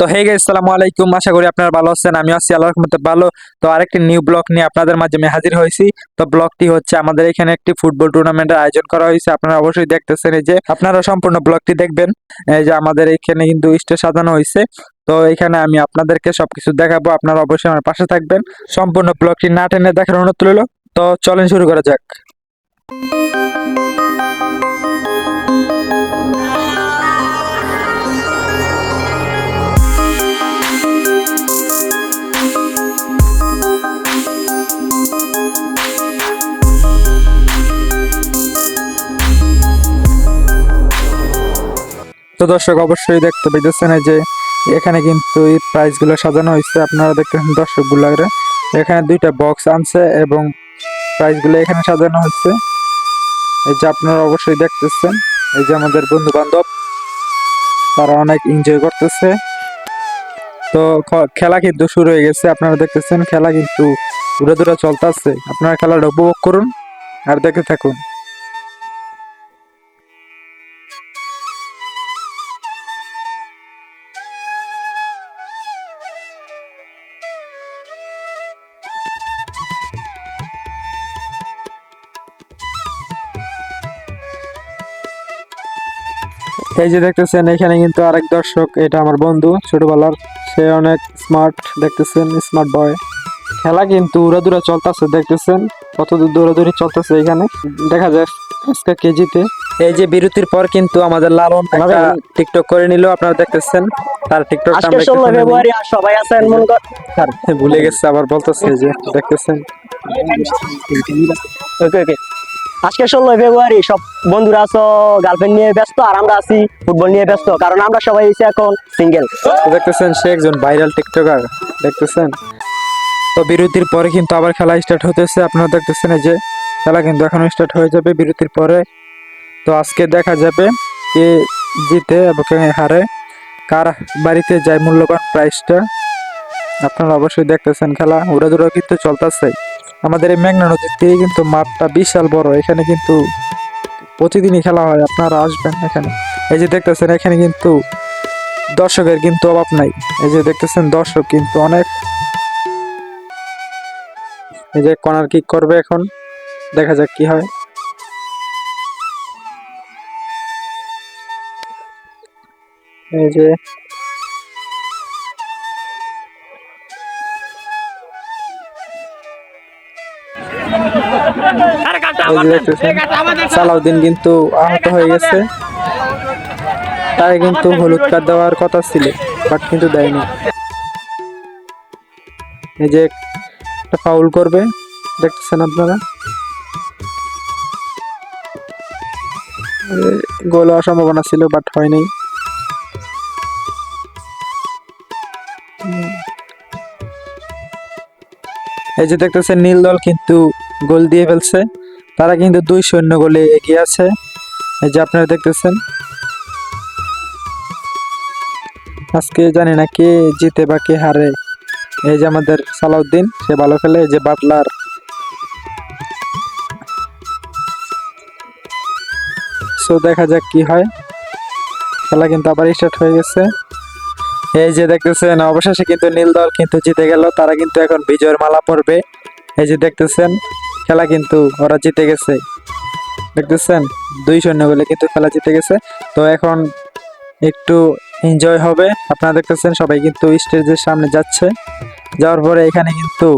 তো হে গে আসসালামু আলাইকুম আশা করি আপনারা ভালো আছেন আমি আছি, আল্লাহর রহমতে ভালো। তো, আরেকটি নিউ ব্লগ নিয়ে আপনাদের মাঝে আমি হাজির হয়েছি। তো ব্লগটি হচ্ছে আমাদের এখানে একটি ফুটবল টুর্নামেন্টের আয়োজন করা হয়েছে। আপনারা অবশ্যই দেখতেছেন এই যে, আপনারা সম্পূর্ণ ব্লগটি দেখবেন। এই যে, আমাদের এখানে কিন্তু স্টেজ সাজানো হয়েছে। তো, এখানে আমি আপনাদেরকে সবকিছু দেখাবো। আপনারা অবশ্যই আমার পাশে থাকবেন। সম্পূর্ণ ব্লগটি না টেনে দেখার অনুরোধ রইল। তো, চলেন শুরু করা যাক। তো দর্শক অবশ্যই দেখতে পেতেছেন এই যে এখানে কিন্তু এই প্রাইজগুলো সাজানো হয়েছে আপনারা দেখতেছেন দর্শক গুলারে এখানে দুইটা বক্স আনছে এবং প্রাইজগুলো এখানে সাজানো হয়েছে এই যে আপনারা অবশ্যই দেখতেছেন, এই যে আমাদের বন্ধু বান্ধব তারা অনেক এনজয় করতেছে। তো খেলা কিন্তু শুরু হয়ে গেছে। আপনারা দেখতেছেন খেলা কিন্তু দূরে দূরে চলতেছে। আপনারা খেলাটা উপভোগ করুন আর দেখতে থাকুন। এই যে দেখতেছেন এখানে কিন্তু আরেক দর্শক এটা আমার বন্ধু ছোটবেলার সে অনেক স্মার্ট দেখতেছেন স্মার্ট বয় খেলা কিন্তু উড়াদুরা চলতেছে দেখতেছেন? কত দূর দৌড়াদৌড়ি চলতেছে এখানে। দেখা যায় আজকে কেজিতে। এই যে বিরতির পর কিন্তু আমাদের লালন একটা টিকটক করে নিল আপনারা দেখতেছেন? তার টিকটক আজকে ষোলো ফেব্রুয়ারি আর সবাই আছেন মন কর ভুলে গেছে আবার বলতেছে যে দেখতেছেন? ওকে ওকে। আজকে ষোলো ফেব্রুয়ারি, সব বন্ধুরা আছো গার্লফ্রেন্ড নিয়ে ব্যস্ত, আর আমরা আছি ফুটবল নিয়ে ব্যস্ত, কারণ আমরা সবাই এসে এখন সিঙ্গেল দেখতেছেন, সে একজন ভাইরাল টিকটকার দেখতেছেন? তো বিরতির পরে কিন্তু আবার খেলা স্টার্ট হতেছে, আপনারা দেখতেছেন যে, খেলা কিন্তু এখন স্টার্ট হয়ে যাবে বিরতির পরে। তো আজকে দেখা যাবে কে জিতে এবং কে হারে, কার বাড়িতে যায় মূল্যবান প্রাইসটা আপনারা অবশ্যই দেখতেছেন খেলা উড়াদুরা কিন্তু চলতেছে। আমাদের এই মেঘনা নদীর তীরে কিন্তু মাঠটা বিশাল বড়। এখানে কিন্তু প্রতিদিনই খেলা হয়। আপনারা আসবেন এখানে। এই যে দেখতেছেন, এখানে কিন্তু দর্শকের কিন্তু অভাব নাই। এই যে দেখতেছেন, দর্শক কিন্তু অনেক। এই যে কর্নার কিক করবে এখন। দেখা যাক কি হয়। এই যে সালাউদ্দিন কিন্তু আহত হয়ে গেছে। তাই কিন্তু হলুদ কার্ড দেওয়ার কথা ছিল বাট কিন্তু দেয়নি। এই যে একটা ফাউল করবে দেখতেছেন আপনারা? গোল হওয়ার সম্ভাবনা ছিল বাট হয়নি। এই যে দেখতেছেন নীল দল কিন্তু গোল দিয়ে ফেলছে। তারা কিন্তু দুই শূন্য গোলে এগিয়ে আছে। এই যে আপনারা দেখতেছেন। আজকে জানি না কে জিতে বা কে হারে। এই যে আমাদের সালাউদ্দিন, সে ভালো খেলে। এই যে বাটলার। সো দেখা যাক কি হয়। খেলা কিন্তু আবার স্টার্ট হয়ে গেছে। এই যে দেখতেছেন, অবশেষে কিন্তু নীল দল কিন্তু জিতে গেল। তারা কিন্তু এখন বিজয়ের মালা পরবে। এই যে দেখতেছেন খেলা কিন্তু ওরা জিতে গেছে। দেখতেছেন? দুই শূন্য গোলে কিন্তু খেলা জিতে গেছে। তো এখন একটু এনজয় হবে। আপনারা দেখতেছেন সবাই কিন্তু স্টেজের সামনে যাচ্ছে। যাওয়ার পরে এখানে কিন্তু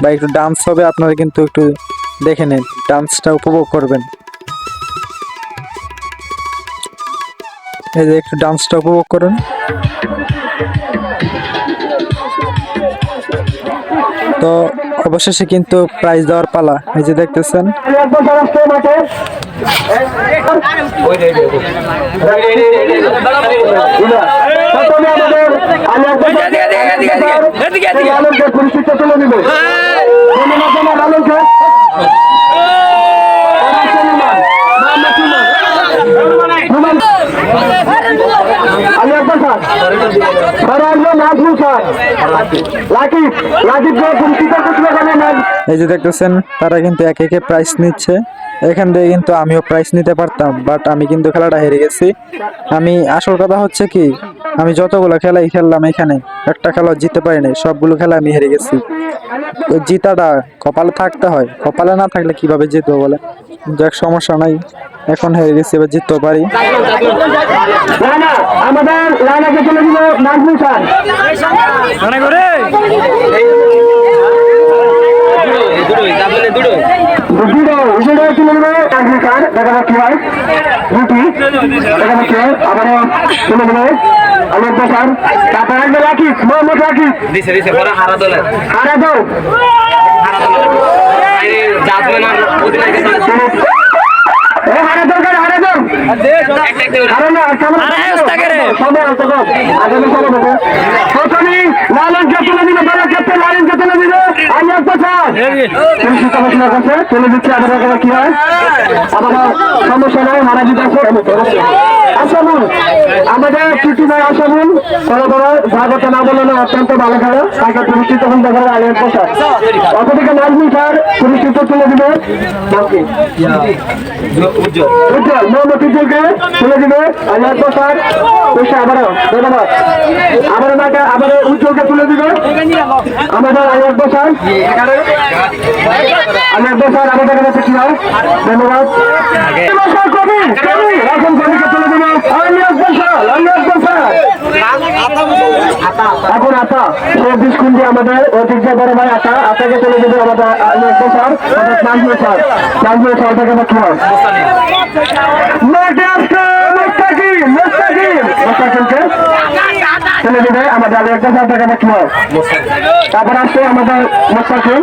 বা একটু ডান্স হবে, আপনারা কিন্তু একটু দেখে নিন। ডান্সটা উপভোগ করবেন। এই যে একটু ডান্সটা উপভোগ করুন। তো অবশেষে কিন্তু প্রাইজ দেওয়ার পালা। এই যে দেখতেছেন। পরিচিত তুলে নিবে আমি একবার স্যার স্যার আসবেন নাজমুল স্যার লাকিব লাকিব পরিচিত করতে এই যে দেখতেছেন, তারা কিন্তু একে একে প্রাইস নিচ্ছে। এখান থেকে কিন্তু আমিও প্রাইজ নিতে পারতাম বাট আমি কিন্তু খেলাটা হেরে গেছি। আমি, আসল কথা হচ্ছে কি, আমি যতগুলো খেলাই খেললাম এখানে, একটা খেলা জিততে পারিনি, সবগুলো খেলা আমি হেরে গেছি। জিতাটা কপালে থাকতে হয়, কপালে না থাকলে কীভাবে জিতবো বলে যাক, সমস্যা নাই। এখন হেরে গেছি এবার জিততেও পারি। চলে হারা তো হারা দলের এ হারে দরকার হারে দর আরে না সামনে সামনে আসতে কর আগামী সামনে দেখো প্রথমে লালনকে তুলে দিবে দলের ক্যাপ্টেন লালনকে তুলে দিবে আমি একটা স্যার তুলে দিচ্ছে আবার এখানে কি হয়? আবার সমস্যা নয় মারা দিতে আছে আসামুল আমাদের ছুটি ভাই আসামুল কোনো কোনো স্বাগত না বলে অত্যন্ত ভালো খেলো, তাকে পুরস্কৃত হন দেখা আলিয়ার প্রসাদ। অপরদিকে নাজমুল স্যার পুরস্কৃত তুলে দিবে। উজ্জ্বল মোহাম্মদ উজ্জ্বলকে তুলে দিবে আলিয়ার প্রসাদ। পেশা আবারও, ধন্যবাদ। আবার আমাকে আবার উজ্জ্বলকে তুলে দিবে। আমাদের আলিয়ার প্রসাদ। আলিয়ার প্রসাদ আমাদের কাছে ধন্যবাদ। এখন কবিকে তুলে এখন আতা বিস্কুট দিয়ে আমাদের ঐতিহ্য বড় ভাই আতা আতাকে তুলে দেবে আমাদের প্রসাদ অর্থাৎ নাজমুল স্যার। নাজমুল স্যার থেকে আমার মুস্তাকিমকে তুলে দিবে আমাদের আলিয়ার প্রসাদ থেকে আমার হয় তারপর আসছে আমাদের মুস্তাকিম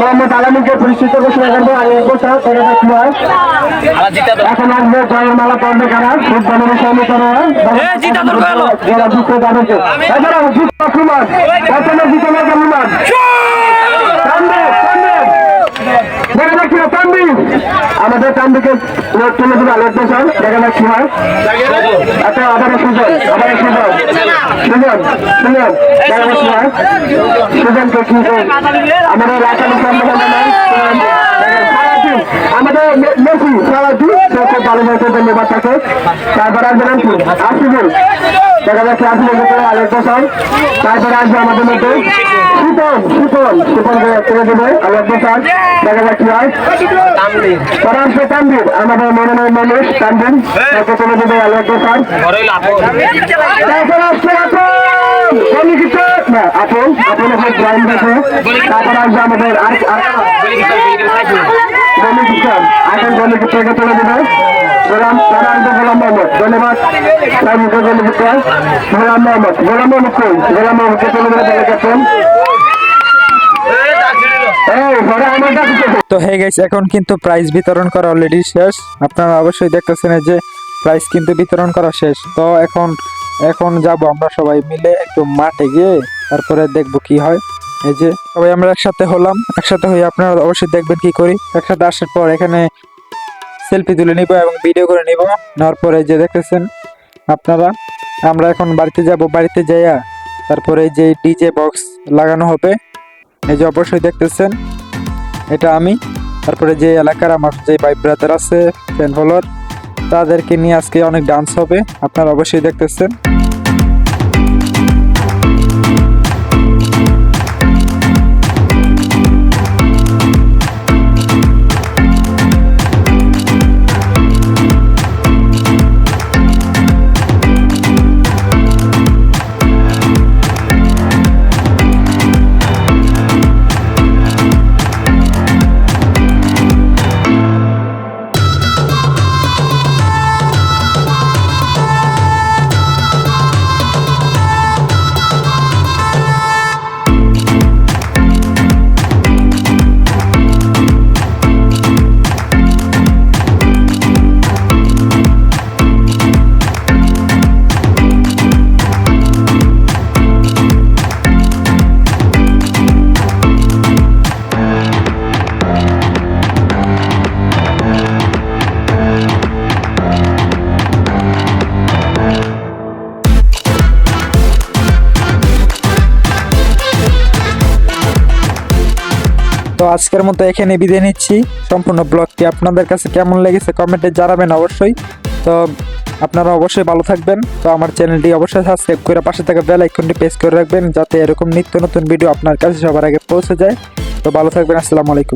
মোহাম্মদ আলমীকে পরিচিত ঘোষণা করব আলা জিতা দল এখন আসবে জয়ের মালা পড়বে কারা? খুব ধরনের সামনে যারা কুমার। প্রথমে জিতে কুমার তানবীর, তানবীর। দেখা যাক কি হয়, তানবীর। আমাদের তান্দিকে তুলে দিবে আলোচনা প্রসাদ দেখা যাক কি হয়। আচ্ছা আবার সুজন আবার সুজন। সুজন সুজন, দেখা যাক কি হয়? আমাদের সম্মেলন, আমাদের মেসি হয়েছে ধন্যবাদ তাকে তারপর আসবে নাম কি আসিফুল দেখা যাচ্ছে আসিফুল ভিতরে আলোক প্রসাদ তারপরে আসবে আমাদের মধ্যে সুপন সুপন। সুপনকে তুলে দেবে? আলোক প্রসাদ দেখা কি হয়। পরে আসবে তানবীর আমাদের মনোনয়ন মানুষ তানবীর তাকে তুলে দেবে আলোক বড় তারপর আসছে আপন। আপন। আপন এখন জয়েন গেছে তারপর আসবে আমাদের তুলে তো হে গেছে এখন কিন্তু প্রাইজ বিতরণ করা অলরেডি শেষ। আপনারা অবশ্যই দেখতেছেন যে প্রাইজ কিন্তু বিতরণ করা শেষ। তো এখন এখন যাব আমরা সবাই মিলে একটু মাঠে গিয়ে, তারপরে দেখব কি হয়। এই যে সবাই আমরা একসাথে হলাম, একসাথে হয়ে আপনারা অবশ্যই দেখবেন কি করি। একসাথে আসার পর এখানে সেলফি তুলে নিব এবং ভিডিও করে নিব। নেওয়ার পরে যে দেখতেছেন আপনারা, আমরা এখন বাড়িতে যাব। বাড়িতে যাইয়া তারপরে যে ডিজে বক্স লাগানো হবে। এই যে অবশ্যই দেখতেছেন, এটা আমি। তারপরে যে এলাকার আমার যে ভাই ব্রাদার আছে ফ্যান ফলোয়ার তাদেরকে নিয়ে আজকে অনেক ডান্স হবে। আপনারা অবশ্যই দেখতেছেন। আজকের মতো এখানে বিদায় নিচ্ছি। সম্পূর্ণ ব্লগটি আপনাদের কাছে কেমন লেগেছে কমেন্টে জানাবেন অবশ্যই। তো আপনারা অবশ্যই ভালো থাকবেন। তো আমার চ্যানেলটি অবশ্যই সাবস্ক্রাইব করে পাশে থাকা বেল আইকনটি প্রেস করে রাখবেন, যাতে এরকম নিত্য নতুন ভিডিও আপনার কাছে সবার আগে পৌঁছে যায়। তো ভালো থাকবেন, আসসালামু আলাইকুম।